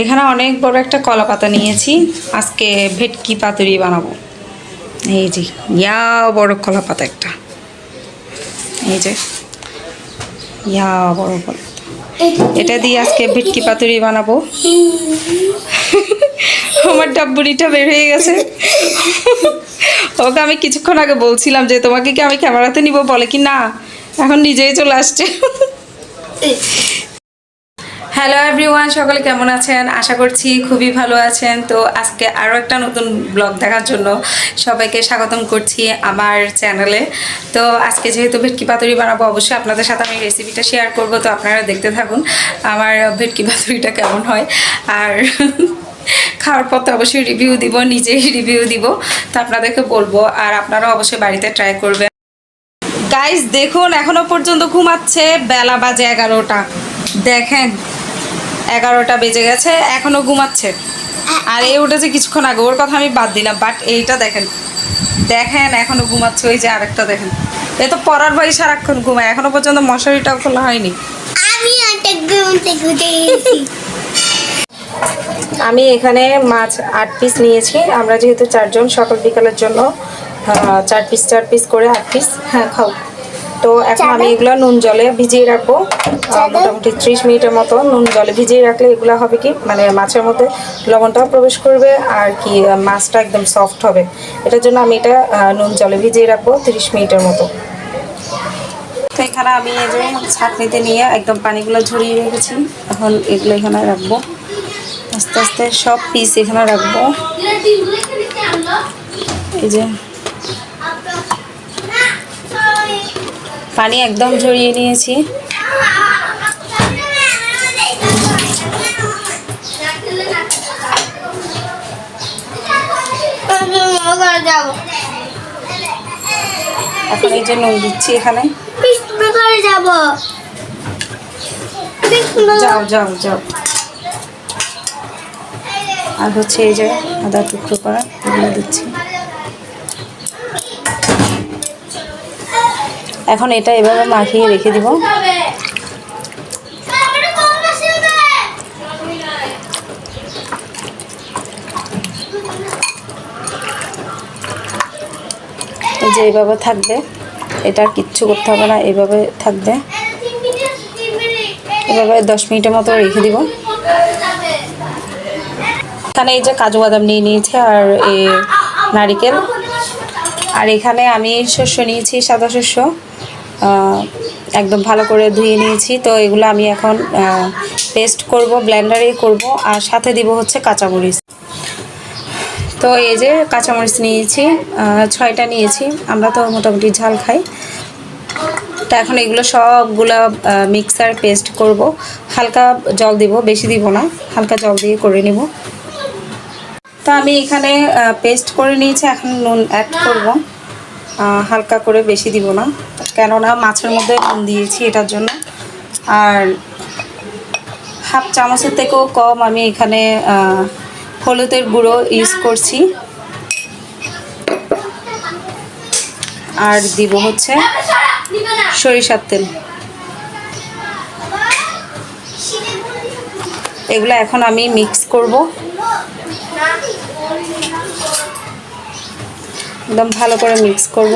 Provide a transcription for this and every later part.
এখানে অনেক বড় একটা কলা পাতা নিয়েছি। আজকে ভেটকি পাতুরি বানাবো। এই যে ইয়া বড় কলা পাতা একটা। এই যে ইয়া বড় কলা এটা দিয়ে আজকে ভেটকি পাতুরি বানাবো। আমার ডাব্বুরিটা বের হয়ে গেছে। ওকে আমি কিছুক্ষণ আগে বলছিলাম যে, তোমাকে কি আমি ক্যামেরাতে নিব? বলে কি না, এখন নিজেই চলে আসছে। হ্যালো এভরিওয়ান সকলে কেমন আছেন? আশা করছি খুবই ভালো আছেন। তো আজকে আরও একটা নতুন ব্লগ দেখার জন্য সবাইকে স্বাগতম করছি আমার চ্যানেলে তো আজকে যেহেতু ভেটকি পাতুরি বানাবো, অবশ্যই আপনাদের সাথে আমি রেসিপিটা শেয়ার করব, তো আপনারা দেখতে থাকুন আমার ভেটকি পাতুরিটা কেমন হয়। আর খাওয়ার পর তো অবশ্যই রিভিউ দিব, নিজেই রিভিউ দিব, তো আপনাদেরকে বলব। আর আপনারা অবশ্যই বাড়িতে ট্রাই করবেন। গাইস দেখুন, এখনও পর্যন্ত ঘুমাচ্ছে, বেলা বাজে এগারোটা। দেখেন এগারোটা বেজে গেছে এখনও ঘুমাচ্ছে। আর এই উঠেছে কিছুক্ষণ আগে ওর কথা আমি বাদ দিলাম বাট এইটা দেখেন। দেখেন এখনও ঘুমাচ্ছে ওই যে আরেকটা দেখেন। এ তো পড়ার বাড়ি সারাক্ষণ ঘুমায় এখনও পর্যন্ত মশারিটাও খোলা হয়নি। আমি আমি এখানে মাছ আট পিস নিয়েছি আমরা যেহেতু চারজন সকাল বিকালের জন্য চার পিস চার পিস করে আট পিস হ্যাঁ খাও। তো এখন আমি এগুলো নুন জলে ভিজিয়ে রাখব। মোটামুটি ত্রিশ মিনিটের মতো নুন জলে ভিজিয়ে রাখলে এগুলো হবে কি মানে মাছের মধ্যে লবণটাও প্রবেশ করবে আর কি মাছটা একদম সফট হবে। এটার জন্য আমি এটা নুন জলে ভিজিয়ে রাখব তিরিশ মিনিটের মতো। তো এখানে আমি এই যে ছাঁকনিতে নিয়ে একদম পানিগুলো ঝরিয়ে রেখেছি। এখন এগুলো এখানে রাখব। আস্তে আস্তে সব পিস এখানে রাখব। এই যে পানি একদম ঝরিয়ে নিয়েছি। এখন এই যে নুন দিচ্ছি এখানে। যাব যাও যাও যাও। আর হচ্ছে এই যে আদা টুকরো করা, এগুলো দিচ্ছি। এখন এটা এভাবে মাখিয়ে রেখে দিব। যে এইভাবে থাকবে। এটা কিচ্ছু করতে হবে না এইভাবে থাকবে। এভাবে দশ মিনিটের মতো রেখে দিব। এখানে এই যে কাজু বাদাম নিয়ে নিয়েছে আর এই নারিকেল। আর এখানে আমি শস্য নিয়েছি সাদা শস্য। একদম ভালো করে ধুয়ে নিয়েছি। তো এগুলো আমি এখন পেস্ট করব ব্লেন্ডারে করব, আর সাথে দিব হচ্ছে কাঁচামরিচ। তো এই যে কাঁচামরিচ নিয়েছি ছয়টা নিয়েছি, আমরা তো মোটামুটি ঝাল খাই। তা এখন এগুলো সবগুলো মিক্সার পেস্ট করব। হালকা জল দিব, বেশি দিব না, হালকা জল দিয়ে করে নিব। তো আমি এখানে পেস্ট করে নিয়েছি, এখন নুন অ্যাড করব। হালকা করে বেশি দিব না, কেননা মাছের মধ্যে নুন দিয়েছি এটার জন্য। আর হাফ চামচের থেকেও কম আমি এখানে হলুদের গুঁড়ো ইউজ করছি। আর দিব হচ্ছে সরিষার তেল। এগুলো এখন আমি মিক্স করব। একদম ভালো করে মিক্স করব।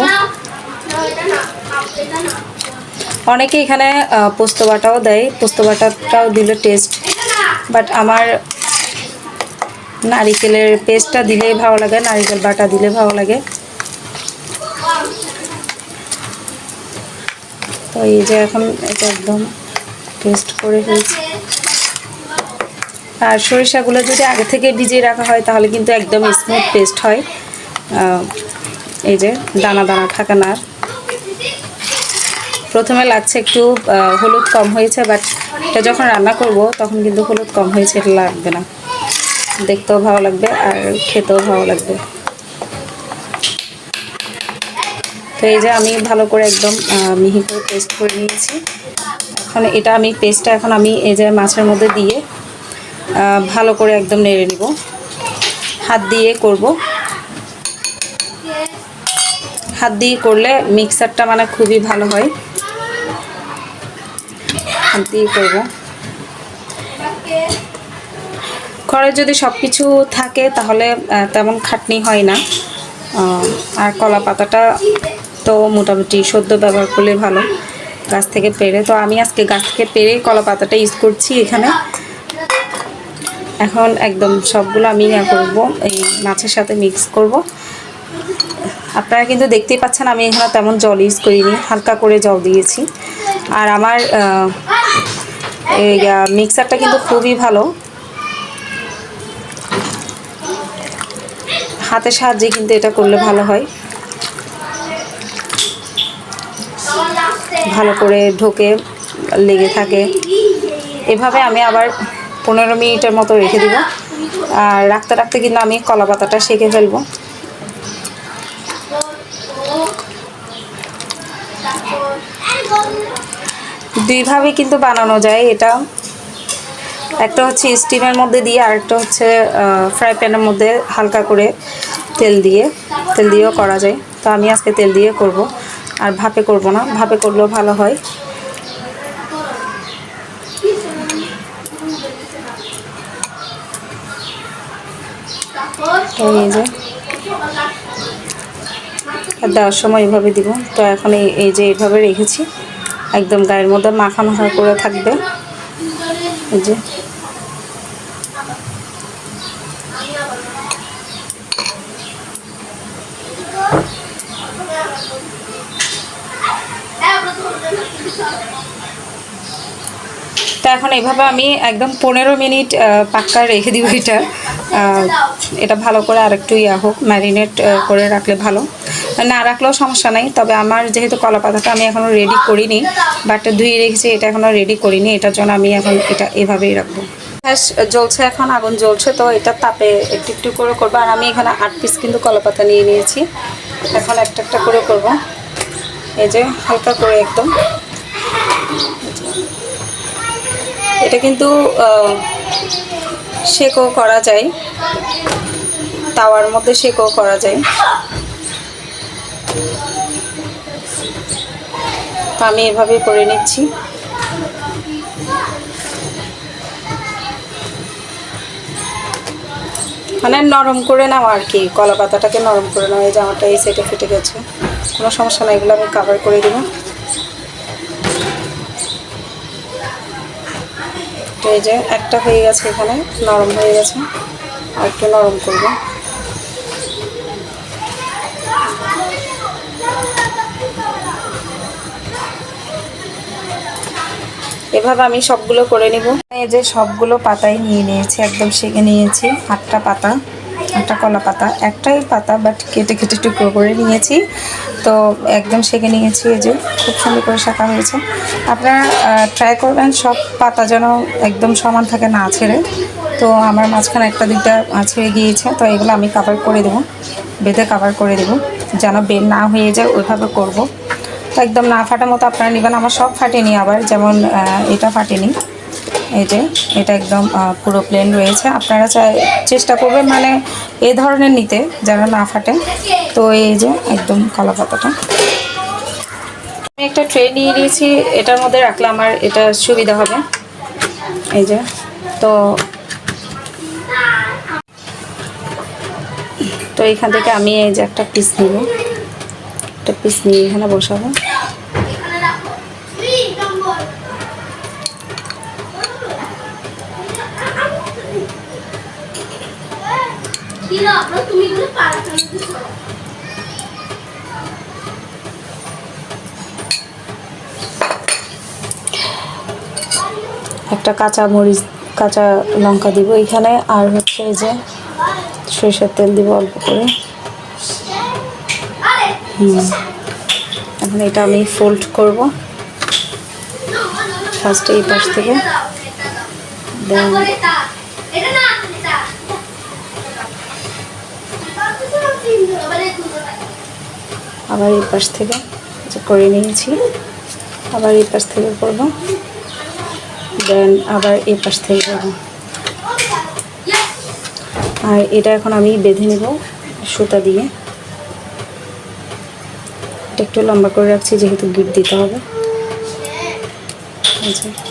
অনেকে এখানে পোস্ত বাটাও দেয়। পোস্ত বাটাটাও দিলে টেস্ট বাট আমার নারিকেলের পেস্টটা দিলেই ভালো লাগে, নারিকেল বাটা দিলে ভালো লাগে। তো এই যে এখন এটা একদম পেস্ট করে ফেলছি। আর সরিষাগুলো যদি আগে থেকে ভিজিয়ে রাখা হয়, তাহলে কিন্তু একদম স্মুথ পেস্ট হয়। এই যে দানা দানা থাকে না আর। প্রথমে লাগছে একটু হলুদ কম হয়েছে বাট এটা যখন রান্না করব, তখন কিন্তু হলুদ কম হয়েছে, এটা লাগবে না। দেখতেও ভালো লাগবে আর খেতেও ভালো লাগবে। তো এই যে আমি ভালো করে একদম মিহি করে পেস্ট করে নিয়েছি। এখন এটা আমি পেস্টটা এখন আমি এই যে মাছের মধ্যে দিয়ে ভালো করে একদম নেড়ে নিব। হাত দিয়ে করব। হাত দিয়ে করলে মিক্সারটা মানে খুবই ভালো হয়। হাত দিয়ে করব। ঘরে যদি সব কিছু থাকে তাহলে তেমন খাটনি হয় না। আর কলা পাতাটা তো মোটামুটি সদ্য ব্যবহার করলে ভালো। গাছ থেকে পেরে তো আমি আজকে গাছ থেকে পেরে কলা পাতাটা ইউজ করছি এখানে। এখন একদম সবগুলো আমি ইয়া করব, এই মাছের সাথে মিক্স করব। আপনারা কিন্তু দেখতেই পাচ্ছেন, আমি এখানে তেমন জল ইউজ করিনি, হালকা করে জল দিয়েছি। আর আমার এই মিক্সারটা কিন্তু খুবই ভালো। হাতের সাহায্যে কিন্তু এটা করলে ভালো হয়। ভালো করে ঢোকে, লেগে থাকে। এভাবে আমি আবার পনেরো মিনিটের মতো রেখে দিব। আর রাখতে রাখতে কিন্তু আমি কলা পাতাটা সেঁকে ফেলব। দুইভাবে কিন্তু বানানো যায়। এটা একটা হচ্ছে স্টিমের মধ্যে দিয়ে আরেকটা হচ্ছে ফ্রাই প্যানের মধ্যে হালকা করে তেল দিয়ে, তেল দিয়েও করা যায়। তো আমি আজকে তেল দিয়ে করব। আর ভাপে করব না। ভাপে করলেও ভালো হয়। আর দেওয়ার সময় এইভাবে দিব। তো এখন এই যে এইভাবে রেখেছি। একদম গায়ের মধ্যে মাখা মাখা করে থাকবে। এই যে। তো এখন এইভাবে আমি একদম পনেরো মিনিট পাক্কা রেখে দিব এটা। এটা ভালো করে আরেকটু ইয়া হোক ম্যারিনেট করে রাখলে ভালো। না রাখলেও সমস্যা নাই, তবে আমার যেহেতু কলা পাতাটা আমি এখনও রেডি করিনি বাট ধুয়ে রেখেছি, এটা এখনও রেডি করিনি, এটার জন্য আমি এখন এটা এভাবেই রাখব। গ্যাস জ্বলছে এখন, আগুন জ্বলছে, তো এটা তাপে একটু একটু করে করব, আর আমি এখানে আট পিস কিন্তু কলা পাতা নিয়ে নিয়েছি, এখন একটা একটা করে করব। এই যে হালকা করে একদম। এটা কিন্তু শেকও করা যায়, তাওয়ার মধ্যে শেকও করা যায়। আমি এভাবেই করে নিচ্ছি। মানে নরম করে নাও আর কি, কলা পাতাটাকে নরম করে নাও, এই জামাটা এই সাইডে ফেটে গেছে। কোনো সমস্যা নাই, এগুলো আমি কাভার করে দেবো। এই যে একটা হয়ে গেছে এখানে, নরম হয়ে গেছে। আর একটু নরম করব। এভাবে আমি সবগুলো করে নিব। এই যে সবগুলো পাতাই নিয়ে নিয়েছি, একদম সেঁকে নিয়েছি। আটটা পাতা, আটটা কলা পাতা। একটাই পাতা বাট কেটে কেটে টুকরো করে নিয়েছি। তো একদম সেঁকে নিয়েছি এই যে, খুব সুন্দর করে শাখা হয়েছে। আপনারা ট্রাই করবেন, সব পাতা যেন একদম সমান থাকে না ছেড়ে। তো আমার মাঝখানে একটা দুইটা ছেড়ে গিয়েছে, তো এগুলো আমি কাভার করে দেবো, বেঁধে কাভার করে দেবো। যেন বের না হয়ে যায়, ওইভাবে করব। তো একদম না ফাটা মতো আপনারা নেবেন। আমার সব ফাটেনি আবার, যেমন এটা ফাটেনি। এই যে, এটা একদম পুরো প্লেন রয়েছে। আপনারা চাই, চেষ্টা করবেন মানে এ ধরনের নিতে যেন না ফাটে তো এই যে, একদম কলা পাতাটা। আমি একটা ট্রে নিয়ে নিয়েছি, এটার মধ্যে রাখলে আমার এটা সুবিধা হবে। এই যে, তো তো এখান থেকে আমি এই যে একটা পিস নিব। একটা পিস নিয়ে এখানে বসাবো। একটা কাঁচা মরিচ কাঁচা লঙ্কা দিব এখানে আর হচ্ছে এই যে সরিষার তেল দিব অল্প করে হুম এখন এটা আমি ফোল্ড করব ফার্স্টে এই পাশ থেকে দেন আবার এই পাশ থেকে করে নিয়েছি, আবার এই পাশ থেকে করব। দেন আবার এই পাশ থেকে করব। আর এটা এখন আমি বেঁধে নেব সুতা দিয়ে। এটা একটু লম্বা করে রাখছি, যেহেতু গিট দিতে হবে। আচ্ছা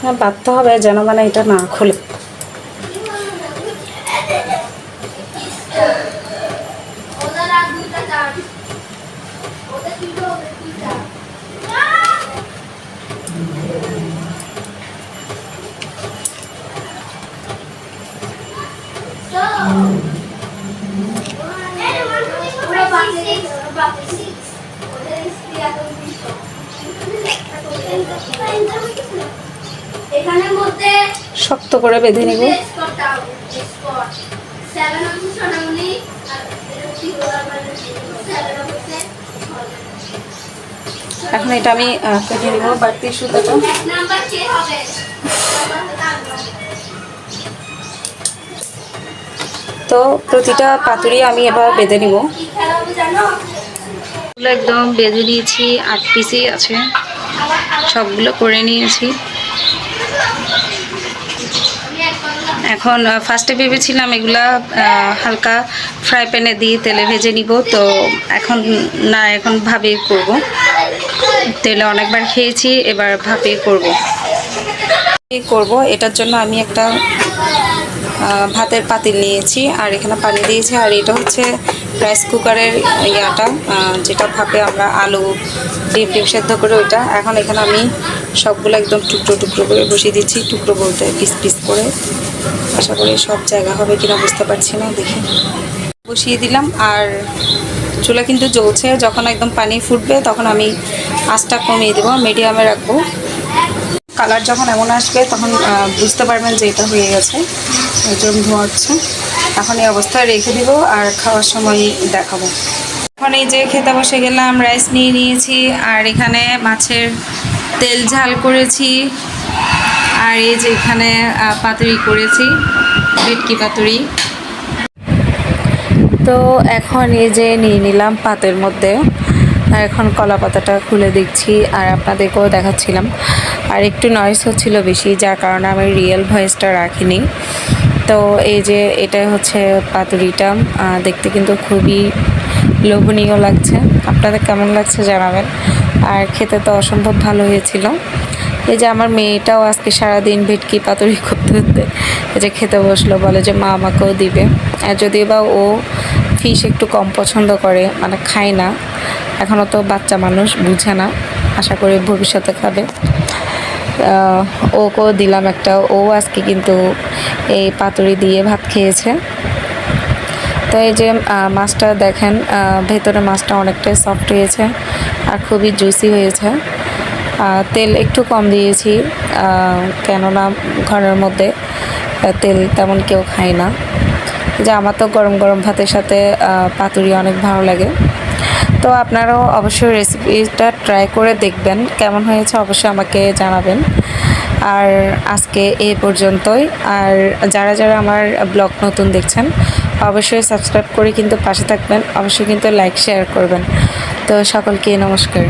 হ্যাঁ বাধ্য হবে যেন মানে এটা না খুলে। ওদের আর শক্ত করে বেঁধে নিব। এখন এটা আমি কেটে নিব বাড়তি সুতোটা তো। প্রতিটা পাতুরি আমি এবার বেঁধে নিব। একদম বেঁধে নিয়েছি আট পিসই আছে। সবগুলো করে নিয়েছি। এখন ফার্স্টে ভেবেছিলাম এগুলা হালকা ফ্রাই প্যানে দিয়ে তেলে ভেজে নিব, তো এখন না, এখন ভাবে করব। তেলে অনেকবার খেয়েছি, এবার ভাবে করব। করব, এটার জন্য আমি একটা ভাতের পাতিল নিয়েছি, আর এখানে পানি দিয়েছি, আর এটা হচ্ছে রাইস কুকারের ইয়াটা যেটা ভাপে আমরা আলু ডিম ডিম সেদ্ধ করে ওইটা। এখন এখানে আমি সবগুলো একদম টুকরো টুকরো করে বসিয়ে দিচ্ছি, টুকরো বলতে পিস পিস করে। আশা করি সব জায়গা হবে কিনা বুঝতে পারছি না, দেখি। বসিয়ে দিলাম, আর চুলা কিন্তু জ্বলছে, যখন একদম পানি ফুটবে তখন আমি আঁচটা কমিয়ে দেবো মিডিয়ামে রাখব। কালার যখন এমন আসবে তখন বুঝতে পারবেন যে এটা হয়ে গেছে একদম ধোঁয়া হচ্ছে। এখন এই অবস্থায় রেখে দিব আর খাওয়ার সময় দেখাবো। এখন এই যে খেতে বসে গেলাম রাইস নিয়ে নিয়েছি, আর এখানে মাছের তেল ঝাল করেছি। আর এই যে এখানে পাতুরি করেছি, ভেটকি পাতুরি। তো এখন এই যে নিয়ে নিলাম পাতের মধ্যে, আর এখন কলা পাতাটা খুলে দেখছি আর আপনাদেরকেও দেখাচ্ছিলাম। আর একটু নয়েস হচ্ছিল বেশি, যার কারণে আমি রিয়েল ভয়েসটা রাখিনি। তো এই যে এটা হচ্ছে পাতুরিটা দেখতে কিন্তু খুবই লোভনীয় লাগছে। আপনাদের কেমন লাগছে জানাবেন। আর খেতে তো অসম্ভব ভালো হয়েছিল। এই যে আমার মেয়েটাও আজকে সারাদিন ভেটকি পাতুরি করতে করতে এই যে খেতে বসল, বলে যে মা আমাকেও দিবে। আর যদিও বা ও ফিশ একটু কম পছন্দ করে মানে খায় না এখনও তো বাচ্চা মানুষ, বুঝে না, আশা করি ভবিষ্যতে খাবে। ওকেও দিলাম একটা, ও আজকে কিন্তু এই পাতুরি দিয়ে ভাত খেয়েছে। তো এই যে মাছটা দেখেন ভেতরে মাছটা অনেকটাই সফট হয়েছে, আর খুবই জুসি হয়েছে। তেল একটু কম দিয়েছি কেননা ঘরের মধ্যে তেল তেমন কেউ খায় না। যে আমার তো গরম গরম ভাতের সাথে পাতুরি অনেক ভালো লাগে। তো আপনারাও অবশ্যই রেসিপিটা ট্রাই করে দেখবেন, কেমন হয়েছে অবশ্যই আমাকে জানাবেন। আর আজকে এ পর্যন্তই। আর যারা যারা আমার ব্লগ নতুন দেখছেন, অবশ্যই সাবস্ক্রাইব করে কিন্তু পাশে থাকবেন, অবশ্যই কিন্তু লাইক শেয়ার করবেন। তো সকলকে নমস্কার।